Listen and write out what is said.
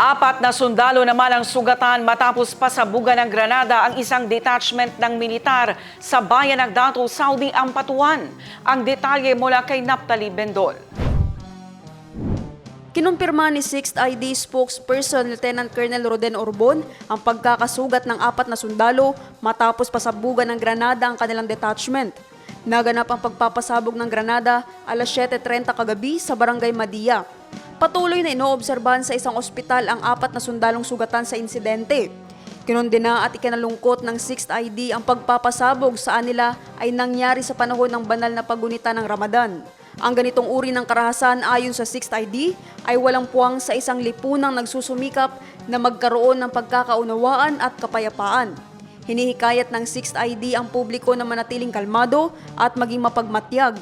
Apat na sundalo naman ang sugatan matapos pasabugan ng Granada ang isang detachment ng militar sa bayan ng Dato, Saudi Ampatuan. Ang detalye mula kay Naptali Bendol. Kinumpirma ni 6th ID spokesperson Lieutenant Colonel Roden Orbon ang pagkakasugat ng apat na sundalo matapos pasabugan ng Granada ang kanilang detachment. Naganap ang pagpapasabog ng Granada alas 7.30 kagabi sa Barangay Madia. Patuloy na inoobserbahan sa isang ospital ang apat na sundalong sugatan sa insidente. Kinondena at ikinalungkot ng 6th ID ang pagpapasabog sa anila ay nangyari sa panahon ng banal na pagunita ng Ramadan. Ang ganitong uri ng karahasan ayon sa 6th ID ay walang puwang sa isang lipunang nagsusumikap na magkaroon ng pagkakaunawaan at kapayapaan. Hinihikayat ng 6th ID ang publiko na manatiling kalmado at maging mapagmatyag